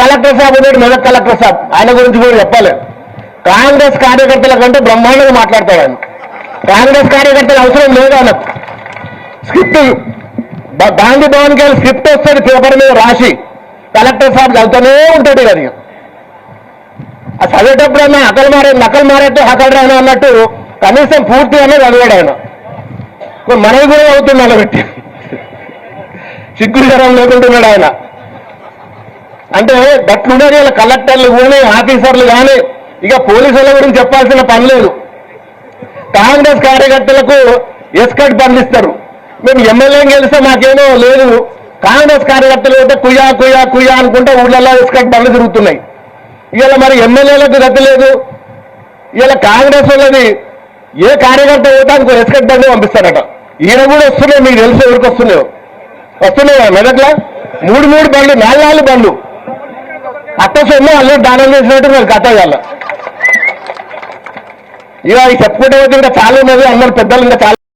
Collector సాబ్ ఉన్నాడు Medak collector సాబ్. ఆయన గురించి కూడా చెప్పాలి. కాంగ్రెస్ కార్యకర్తల కంటే బ్రహ్మాండంగా మాట్లాడతాడు ఆయన. కాంగ్రెస్ కార్యకర్తలు అవసరం లేదు ఆయన స్క్రిప్ట్ గాంధీ భవన్కి వెళ్ళి స్క్రిప్ట్ వస్తుంది పేపర్ మీద రాసి. కలెక్టర్ సాబ్ చదువుతూనే ఉంటాడు కానీ ఆ చదివేటప్పుడు అకలు మారే నకలు మారేట్టు హకలు రాను అన్నట్టు కనీసం పూర్తిగానే చదివాడు ఆయన. మనవి కూడా అవుతుంది అలా పెట్టి సిగ్గు జ్వరం లేకుంటున్నాడు ఆయన. అంటే గట్లుండేది ఇలా కలెక్టర్లు కానీ ఆఫీసర్లు కానీ ఇక పోలీసుల గురించి చెప్పాల్సిన పని లేదు. కాంగ్రెస్ కార్యకర్తలకు ఎస్కట్ బంధిస్తారు. మేము ఎమ్మెల్యే గెలిస్తే మాకేమో లేదు. కాంగ్రెస్ కార్యకర్తలు అయితే కుయా కుయా కుయా అనుకుంటే ఊళ్ళల్లో ఎస్కట్ బండ్లు తిరుగుతున్నాయి. ఇవాళ మరి ఎమ్మెల్యేలకు గతి లేదు. ఇవాళ కాంగ్రెస్ వాళ్ళది ఏ కార్యకర్త ఓటానికి ఎస్కట్ బండ్లు పంపిస్తారట. ఈయన కూడా వస్తున్నాయి మీకు తెలుసు ఎవరికి వస్తున్నాయో. వస్తున్నాయా మెదక్లా? మూడు మూడు బండ్లు నాలుగు నాలుగు బండ్లు. అత్త సొమ్ము అల్లు దానం చేసినట్టు నాకు కథ ఇవాళ ఇక చెప్పుకుంటే పోతే ఇంకా చాలా ఉన్నది అందరు పెద్దలు ఇంకా చాలా